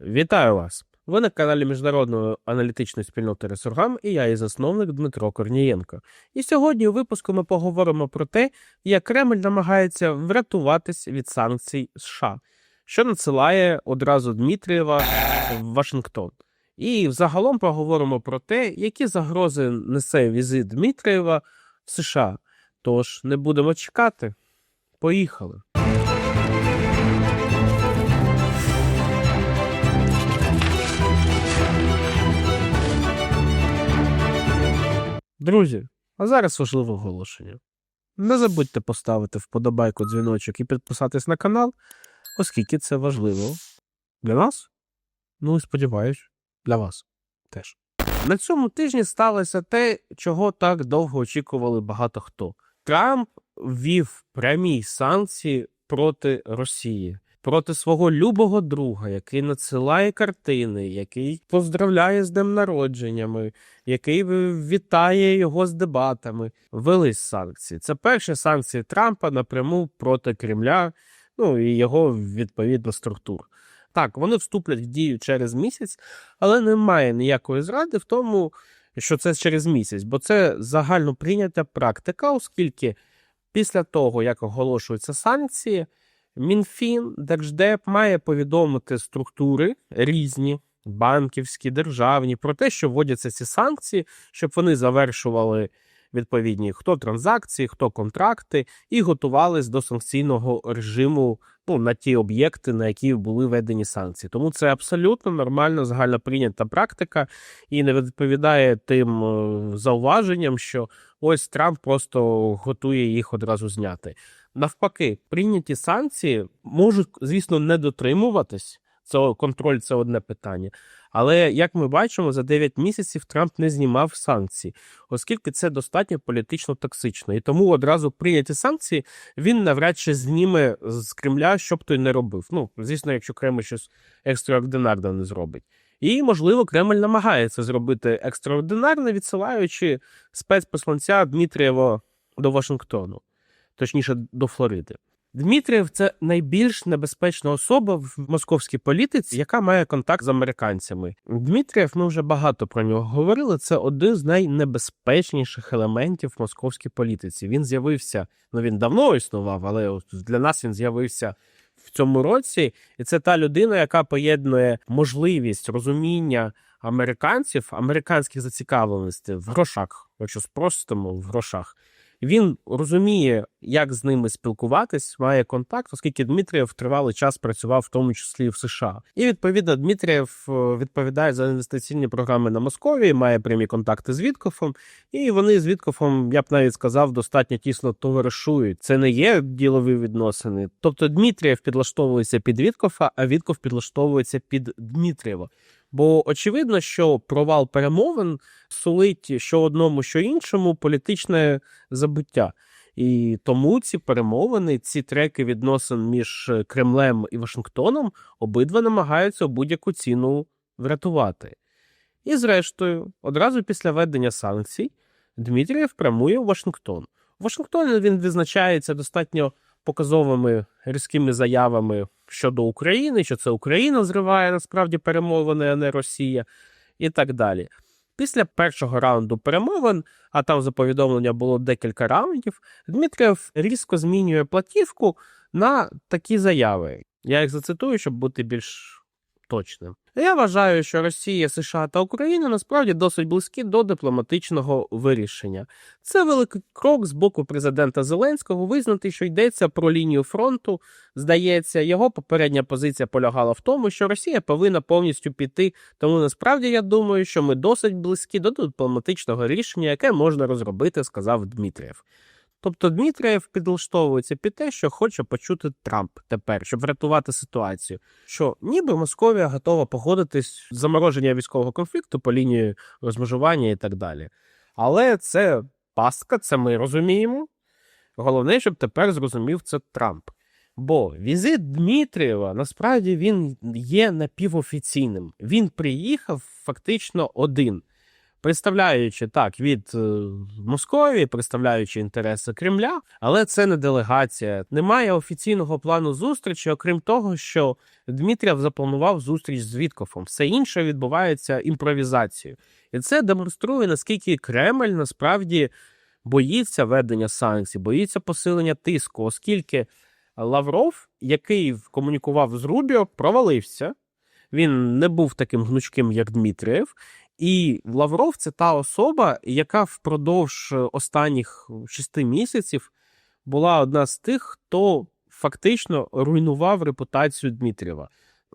Вітаю вас! Ви на каналі Міжнародної аналітичної спільноти Ресургам і я її засновник Дмитро Корнієнко. І сьогодні у випуску ми поговоримо про те, як Кремль намагається врятуватись від санкцій США, що надсилає одразу Дмитрієва в Вашингтон. І взагалом поговоримо про те, які загрози несе візит Дмитрієва в США. Тож не будемо чекати. Поїхали. Друзі, а зараз важливе оголошення. Не забудьте поставити вподобайку дзвіночок і підписатись на канал, оскільки це важливо для нас. Ну і сподіваюсь, для вас теж. На цьому тижні сталося те, чого так довго очікували багато хто. Трамп ввів прямі санкції проти Росії, проти свого любого друга, який надсилає картини, який поздравляє з днем народженнями, який вітає його з дебатами. Велись санкції. Це перші санкції Трампа напряму проти Кремля, ну і його відповідно структур. Так, вони вступлять в дію через місяць, але немає ніякої зради в тому, що це через місяць, бо це загально прийнята практика, оскільки після того, як оголошуються санкції, Мінфін, Держдеп має повідомити структури різні, банківські, державні, про те, що вводяться ці санкції, щоб вони завершували відповідні хто транзакції, хто контракти, і готувались до санкційного режиму ну, на ті об'єкти, на які були введені санкції. Тому це абсолютно нормальна загально прийнята практика і не відповідає тим е, зауваженням, що ось Трамп просто готує їх одразу зняти. Навпаки, прийняті санкції можуть, звісно, не дотримуватись. Це контроль це одне питання. Але як ми бачимо, за 9 місяців Трамп не знімав санкції, оскільки це достатньо політично токсично. І тому одразу прийняті санкції він навряд чи зніме з Кремля, що б той не робив. Ну, звісно, якщо Кремль щось екстраординарне не зробить. І, можливо, Кремль намагається зробити екстраординарне, відсилаючи спецпосланця Дмитрієва до Вашингтону, точніше до Флориди. Дмитрієв це найбільш небезпечна особа в московській політиці, яка має контакт з американцями. Дмитрієв, ми вже багато про нього говорили. Це один з найнебезпечніших елементів в московській політиці. Він з'явився, ну він давно існував, але для нас він з'явився в цьому році. І це та людина, яка поєднує можливість розуміння американців, американських зацікавленостей в грошах, якщо спростимо в грошах. Він розуміє, як з ними спілкуватись, має контакт, оскільки Дмитрієв тривалий час працював в тому числі в США. І відповідно Дмитрієв відповідає за інвестиційні програми на Московії, має прямі контакти з Віткофом, і вони з Віткофом, я б навіть сказав, достатньо тісно товаришують. Це не є ділові відносини. Тобто Дмитрієв підлаштовується під Віткофа, а Вітков підлаштовується під Дмитрієва. Бо очевидно, що провал перемовин сулить що одному, що іншому політичне забуття. І тому ці перемовини, ці треки відносин між Кремлем і Вашингтоном обидва намагаються будь-яку ціну врятувати. І, зрештою, одразу після введення санкцій Дмитрієв прямує у Вашингтон. У Вашингтоні він відзначається достатньо показовими різкими заявами щодо України, що це Україна зриває насправді перемовини, а не Росія, і так далі. Після першого раунду перемовин, а там за повідомлення було декілька раундів, Дмитрів різко змінює платівку на такі заяви. Я їх зацитую, щоб бути більш точним. Я вважаю, що Росія, США та Україна насправді досить близькі до дипломатичного вирішення. Це великий крок з боку президента Зеленського визнати, що йдеться про лінію фронту. Здається, його попередня позиція полягала в тому, що Росія повинна повністю піти. Тому насправді я думаю, що ми досить близькі до дипломатичного рішення, яке можна розробити, сказав Дмитрієв. Тобто Дмитрієв підлаштовується під те, що хоче почути Трамп тепер, щоб врятувати ситуацію. Що ніби Московія готова погодитись замороження військового конфлікту по лінії розмежування і так далі. Але це пастка, це ми розуміємо. Головне, щоб тепер зрозумів це Трамп. Бо візит Дмитрієва насправді він є напівофіційним. Він приїхав фактично один. Представляючи так від е, Московії, представляючи інтереси Кремля, але це не делегація. Немає офіційного плану зустрічі, окрім того, що Дмитрів запланував зустріч з Віткофом. Все інше відбувається імпровізацією. І це демонструє, наскільки Кремль насправді боїться ведення санкцій, боїться посилення тиску, оскільки Лавров, який комунікував з Рубіо, провалився. Він не був таким гнучким, як Дмитрієв. І Лавров це та особа, яка впродовж останніх шести місяців була одна з тих, хто фактично руйнував репутацію Дмитрієва.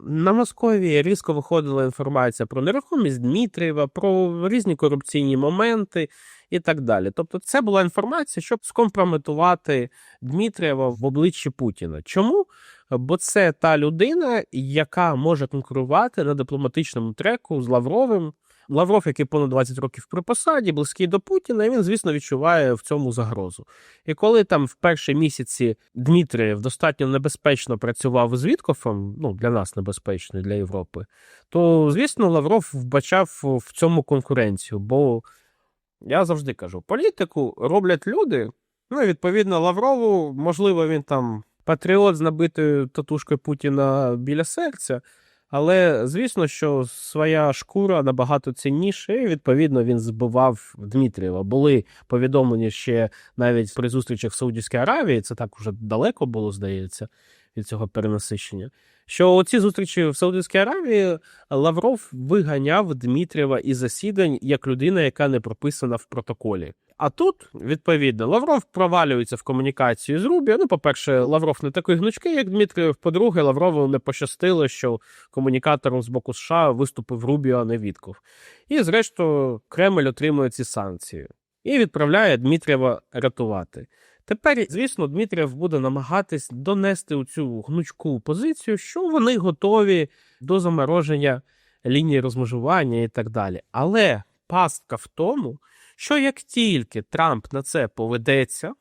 На Московії різко виходила інформація про нерухомість Дмитрієва, про різні корупційні моменти і так далі. Тобто, це була інформація, щоб скомпрометувати Дмитрієва в обличчі Путіна. Чому? Бо це та людина, яка може конкурувати на дипломатичному треку з Лавровим. Лавров, який понад 20 років при посаді, близький до Путіна, і він, звісно, відчуває в цьому загрозу. І коли там в перші місяці Дмитрієв достатньо небезпечно працював з Віткофом, ну для нас небезпечно, для Європи, то звісно Лавров вбачав в цьому конкуренцію. Бо я завжди кажу: політику роблять люди. Ну, і, відповідно, Лаврову, можливо, він там патріот з набитою татушкою Путіна біля серця. Але звісно, що своя шкура набагато цінніша, і відповідно він збивав Дмитрієва. Були повідомлені ще навіть при зустрічах в Саудівській Аравії, це так уже далеко було, здається, від цього перенасищення. Що ці зустрічі в Саудівській Аравії Лавров виганяв Дмитрієва із засідань як людина, яка не прописана в протоколі. А тут, відповідно, Лавров провалюється в комунікацію з Рубіо. Ну, по-перше, Лавров не такий гнучкий, як Дмитрієв. По-друге, Лаврову не пощастило, що комунікатором з боку США виступив Рубіо, а не Вітков. І, зрештою, Кремль отримує ці санкції і відправляє Дмитрієва рятувати. Тепер, звісно, Дмитрієв буде намагатись донести у цю гнучку позицію, що вони готові до замороження лінії розмежування і так далі. Але пастка в тому, що як тільки Трамп на це поведеться,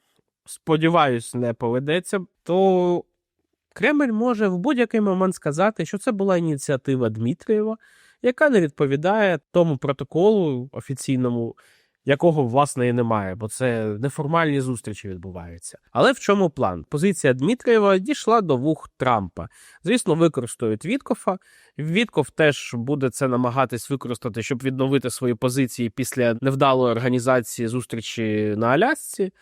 сподіваюсь, не поведеться, то Кремль може в будь-який момент сказати, що це була ініціатива Дмитрієва, яка не відповідає тому протоколу офіційному, якого власне і немає, бо це неформальні зустрічі відбуваються. Але в чому план? Позиція Дмитрієва дійшла до вух Трампа. Звісно, використають Віткофа. Вітков теж буде це намагатись використати, щоб відновити свої позиції після невдалої організації зустрічі на Алясці.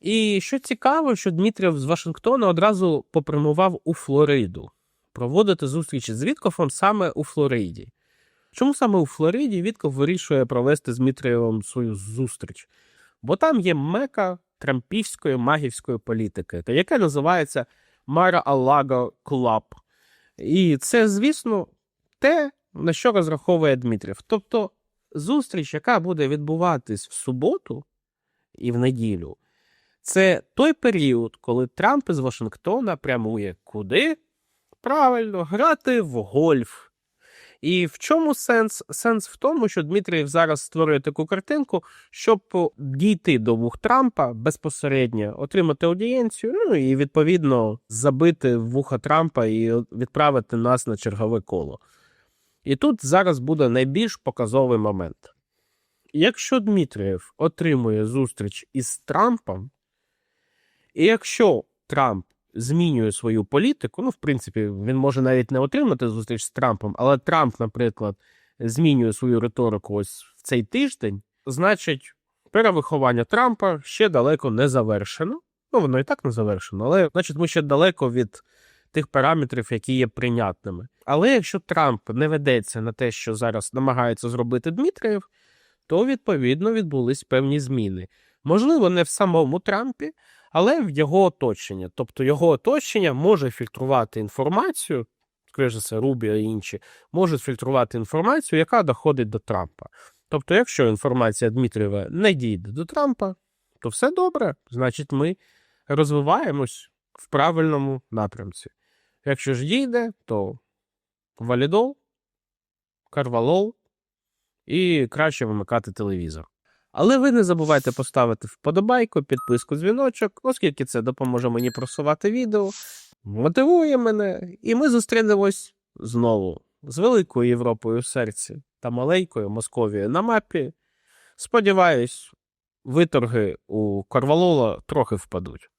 І що цікаво, що Дмитрів з Вашингтона одразу попрямував у Флориду проводити зустрічі з Віткофом саме у Флориді. Чому саме у Флориді Вітков вирішує провести з Дмитрієвим свою зустріч? Бо там є мека трампівської магівської політики, яка називається Мара Аллаго Клаб. І це, звісно, те, на що розраховує Дмитрів. Тобто зустріч, яка буде відбуватись в суботу і в неділю, це той період, коли Трамп із Вашингтона прямує куди? Правильно, грати в гольф. І в чому сенс? Сенс в тому, що Дмитрієв зараз створює таку картинку, щоб дійти до вух Трампа безпосередньо, отримати аудієнцію, ну і відповідно забити вуха Трампа і відправити нас на чергове коло. І тут зараз буде найбільш показовий момент. Якщо Дмитрієв отримує зустріч із Трампом, і якщо Трамп змінює свою політику. Ну, в принципі, він може навіть не отримати зустріч з Трампом, але Трамп, наприклад, змінює свою риторику ось в цей тиждень. Значить, перевиховання Трампа ще далеко не завершено. Ну, воно і так не завершено, але значить, ми ще далеко від тих параметрів, які є прийнятними. Але якщо Трамп не ведеться на те, що зараз намагається зробити Дмитрієв, то відповідно відбулись певні зміни. Можливо, не в самому Трампі, але в його оточення. Тобто його оточення може фільтрувати інформацію, скоріше це, Рубі і інші, можуть фільтрувати інформацію, яка доходить до Трампа. Тобто, якщо інформація Дмитрієва не дійде до Трампа, то все добре. Значить, ми розвиваємось в правильному напрямці. Якщо ж дійде, то валідол, карвалол і краще вимикати телевізор. Але ви не забувайте поставити вподобайку, підписку, дзвіночок, оскільки це допоможе мені просувати відео, мотивує мене, і ми зустрінемось знову з великою Європою в серці та маленькою Московією на мапі Сподіваюсь, виторги у Корвалола трохи впадуть.